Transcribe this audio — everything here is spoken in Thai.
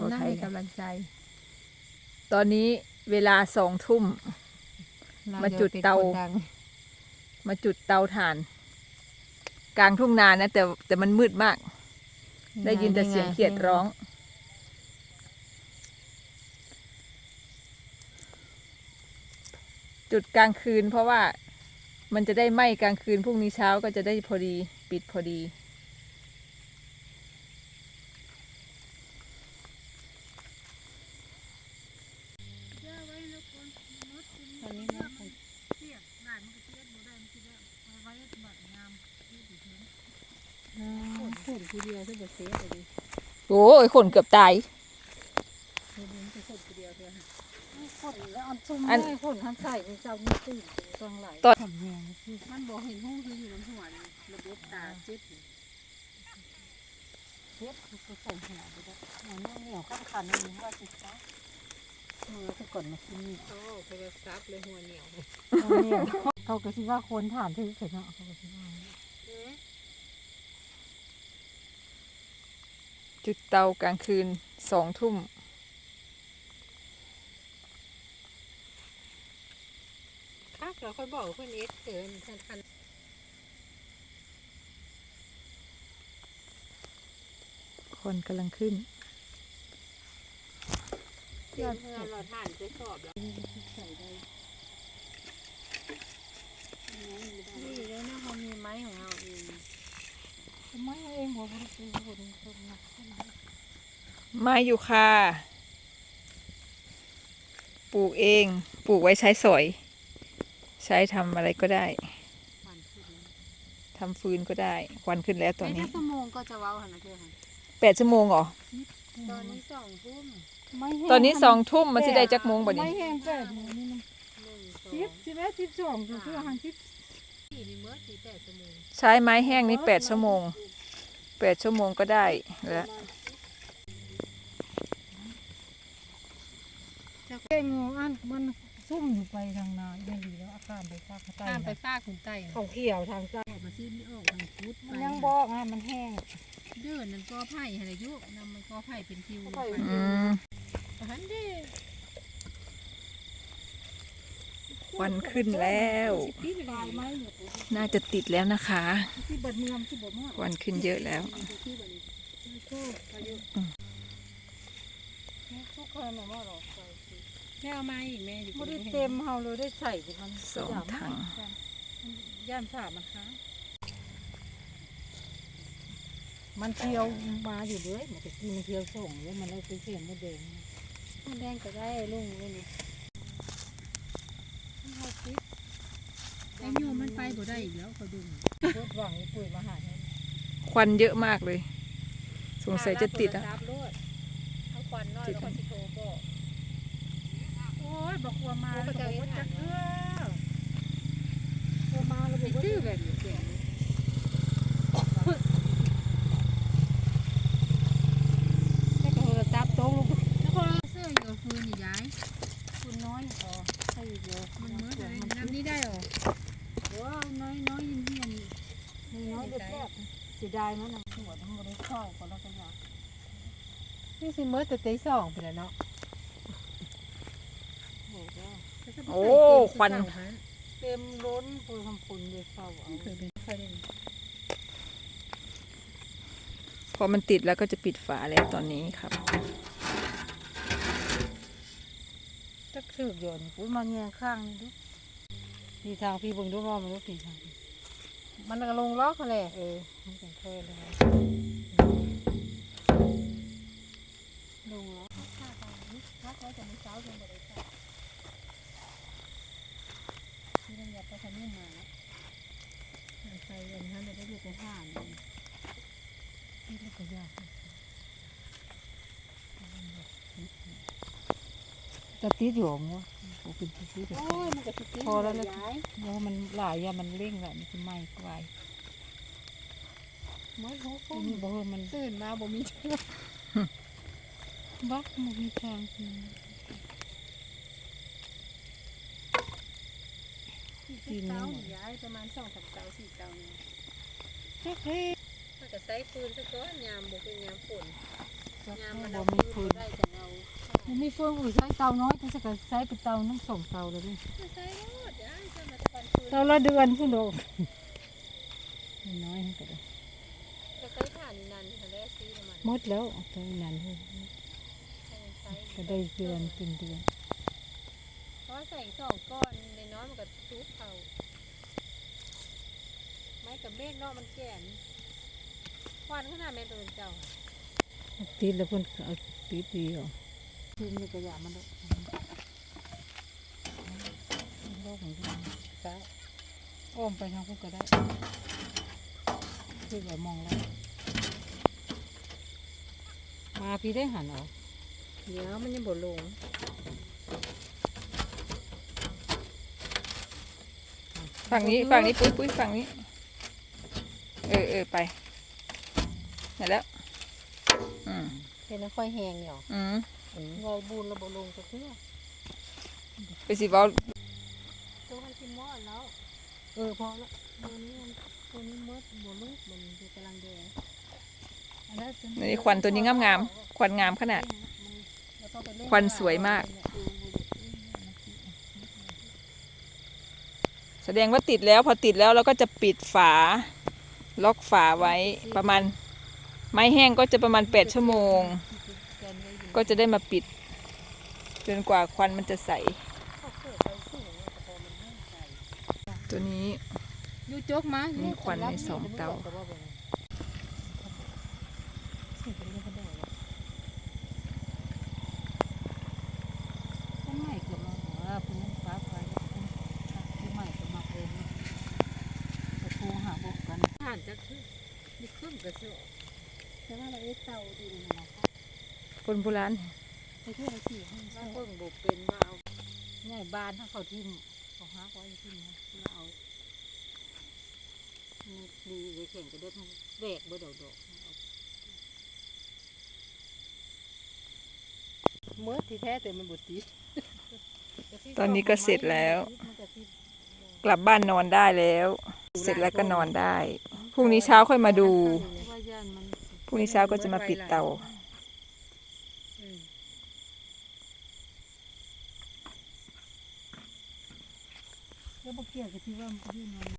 เขาไทนั่งยให้นะกำลังใจ ตอนนี้เวลาสองทุ่ม มาจุดเตารจะป็นคนงมาจุดเตาถ่าน กลางทุ่งนานะ แต่แต่มันมืดมาก ได้ยินแต่เสียงเขียดร้องจุดกลางคืนเพราะว่ามันจะได้ไหม้กลางคืนพรุ่งนี้เช้าก็จะได้พอดีปิดพอดี ตอนนี้นะคนอ่าค นทีเดียวที่บดเสียเลยโอ้ยคนเกือบตายเห็นมันเป็นคนทีเดียวเดียวคนแล้วอันชุ่มอันแม่คนทั้งใส่ในเจ้านี่ตื่นกลางไหลตอนคนแม่คือมันบอกเห็นห้องคืออยู่น้ำหัวนี่ระบบตาเจ็บอยู่เจ็บคือใส่หัวไปแล้วมันนั่งเหนียวข้างคันนี่ว่าสิคะเมื่อคือก่อนมากินนี่โอ้โทรศัพท์เลยหัวเหนียวเลยเขาก็คิดว่าคนถามที่เสร็จเนาะเขาก็คิดว่า จุดเตากลางคืนสองทุ่มครับเราค่อยบอกเพื่อนเอสเกินทันทันคนกำลังขึ้นเพื่อนเพื่อนเราท่านไปสอบแล้วใส่ได้นี่แล้วนะเขามีไม้ของเราเองไม้เองหัวบริสุทธิ์คนคนนะไม้ยูคาปลูกเอง ปลูกไว้ใช้สอย ใช้ทำอะไรก็ได้วันขึ้นทำฟืนก็ได้ ควันขึ้นแล้วตอนนี้ชั่วโมงก็จะเว้าหันนะเพื่อนแปดชั่วโมงเหรอ ตอนนี้สองทุ่มตอนนี้สองทุ่มมันสิได้จักโมงบ่นี้ไม่แห้งแปดโมงนี่มันหนึ่งสองสิบสิบเอ็ดสิบสองคือคือหันสิบสี่นี่เมื่อสี่แปดชั่วโมงใช้ไม้แห้งนี่แปดชั่วโมง แปดชั่วโมงก็ได้แล้วเก่งอันมันซุ่มอยู่ไปทางนาเดี๋ยวดีแล้วอาการไปฟากใต้ข้ามไปฟากขุนไตเขาเขียวทางใต้ออกมาซื้อนี่ออกทางพุทธมันยังบอกอะมันแห้งเดินนั่นก็ไผ่อะไรยุนำมันก็ไผ่เป็นคิวไผ่อืมหันเด้ ควันขึ้นแล้วที่ลายไม้เนี่ยน่าจะติดแล้วนะคะที่บัดเมืองที่บัดเมืองควันขึ้นเยอะแล้วที่บัดนี้สู้อายุสู้ใครมาว่าหรอกแม่เอามาอีกแม่อยู่ไม่ได้เต็มเฮาเลยได้ใส่มันสองถังย่านผ่ามันค้างมันเที่ยวมาอยู่เลยมันจะกินมันเที่ยวส่งแล้วมันเลยไปเสียมดแดงมดแดงก็ได้ลุงเลยนี่ ไอ้ยูมันไปบ่ได้อีกแล้วเขาดึงรถหวังปุ๋ยมาหาเนี่ยควันเยอะมากเลย สงสัยจะติดอะเอาควันน้อยแล้วก็สิโทรบอกโอ้ยบอกว่ามาโอ้ก็จะเฮ็ดหา เออโทรมาแล้วบอกว่า ชื่อแบบนี้เสียง แม่ก็โทรศัพท์โต๊ะลูก แล้วก็เสื้ออยู่กับฟืนนี่ย้าย คุณน้อยพอให้อยู่เดียว มันเมื่อเลยน้ำนี้ได้หรอว้าวน้อยน้อยยินเยียนน้อยเด็กแรกเสียดายมันนะหัวทั้งหมดได้เข้าก็แล้วกันว่านี่สิเมื่อแต่ตีสองไปแล้วเนาะโอ้โหโอ้ควันเต็มล้นปุยคำปุ่นเลยเข้าเอาเคยเป็นเคยเป็นพอมันติดแล้วก็จะปิดฝาแล้วตอนนี้ครับ จัก ถือกโยนปุ้ยมาแงงข้างนี่ดูมีทางพี่เบิ่งดูว่ามันรู้ปีทางพี่มันก็ลงล็อกเละเออมันเป็นเคยเลยลงแล้วรักไว้แต่มื้อเช้าจนบ่ได้ใส่ที่นั่นอยากไปทำนู่นมาแล้วใส่เงินท่านจะได้อยู่แต่ห้านที่ก็ยาก จะติดอยู่มั้งโอ้เป็นติดอยู่โอ้ยมันก็สิกินพอแล้วนะย้ายเพราะมันหลายอย่างมันเร่งแบบมันจะไหม้ไกวเมื่อเขาทีนี้บอกว่ามันตื่นมาบ่มีเชื่อบักมันมีทางกินสี่เตาย้ายประมาณสองสามเตาสี่เตาเนี่ยเจ๊เฮ้ยมันก็ใส่ฟืนซะก่อนยามบ่เป็นยามฝนยามามมันเอาฟืนได้จังเอา มันมีเฟืองอุ้ยใช้เตาน้อยถ้าจะก็ใช้เป็นเตาน้ำส่งเตาเลยดิใส่รถอ้ายจะมาตะวันฟืนเตาละเดือนพุ่นโดอกน้อยๆก็ได้จะใส่ถ่านนั่นทะเลซีประมาณหมดแล้วเตานั้นพุ่นใส่ก็ได้เดือนเป็นเดือนเพราะใส่สองก้อนในน้อยมันก็ทุบเขาไม้กับเมฆเนาะมันแก่นควันขนาดแม่ตัวเจ้าติดแล้วเพิ่นก็เอาติดดีอะ ทีนี้ก็อยามันดอกโลกของมันก็อ้อมไปทางพวกก็ได้คือว่ามองแล้ว มาพี่ได้หันเอาเดี๋ยวมันยังบ่ลงฝั่งนี้ฝั่งนี้ปุ้ยปุ้ยฝั่งนี้ เออเออไปนั่นแล้ว อืม เป็นน้ำค่อยแห้งเหรออืมงอยบูนระบ่ลงจะเพื่อไปสิเว้าตัวมันกินมอดแล้ว เออพอละตัวนี้มันตัวนี้มดบ่ลูกมันอยู่กำลังแดงอันนั้นเป็นนี่ควันตัวนี้งามๆควันงามขนาดเราต้องไปเล่นควันสวยมาก แสดงว่าติดแล้วพอติดแล้วเราก็จะปิดฝา ล็อกฝาไว้ประมาณ ไม้แห้งก็จะประมาณ 8 ชั่วโมง ก็จะได้มาปิด จนกว่าควันมันจะใส ตัวนี้ยู่จกมามีควันในสองเตาต้นไม้เกิดมาว่าพุ่นฟ้าไฟต้นไม้ก็มาเองตะปูหาบกกันผ่านจะขึ้นมีขึ้นกระเสือ แต่ว่าเราเอ๊ะเตาดินนะคนโบราณไปเที่ยวสี่ห้องว่าเพิ่งบุกเป็นว่าเอาง่ายบ้านถ้าเขาทิ่มเขาหาเขาให้ทิ่มนะแล้วเอามีไว้แข่งกระเด็ดแบกเบอร์ดอกดอกเมื่อที่แท้แต่มันบุติดตอนนี้ก็เสร็จแล้วกลับบ้านนอนได้แล้ว เสร็จแล้วก็นอนได้พรุ่งนี้เช้าค่อยมาดูว่าย่านมัน พรุ่งนี้เช้าก็จะมาปิดเตาแล้วบกเกี่ยวกับที่ว่า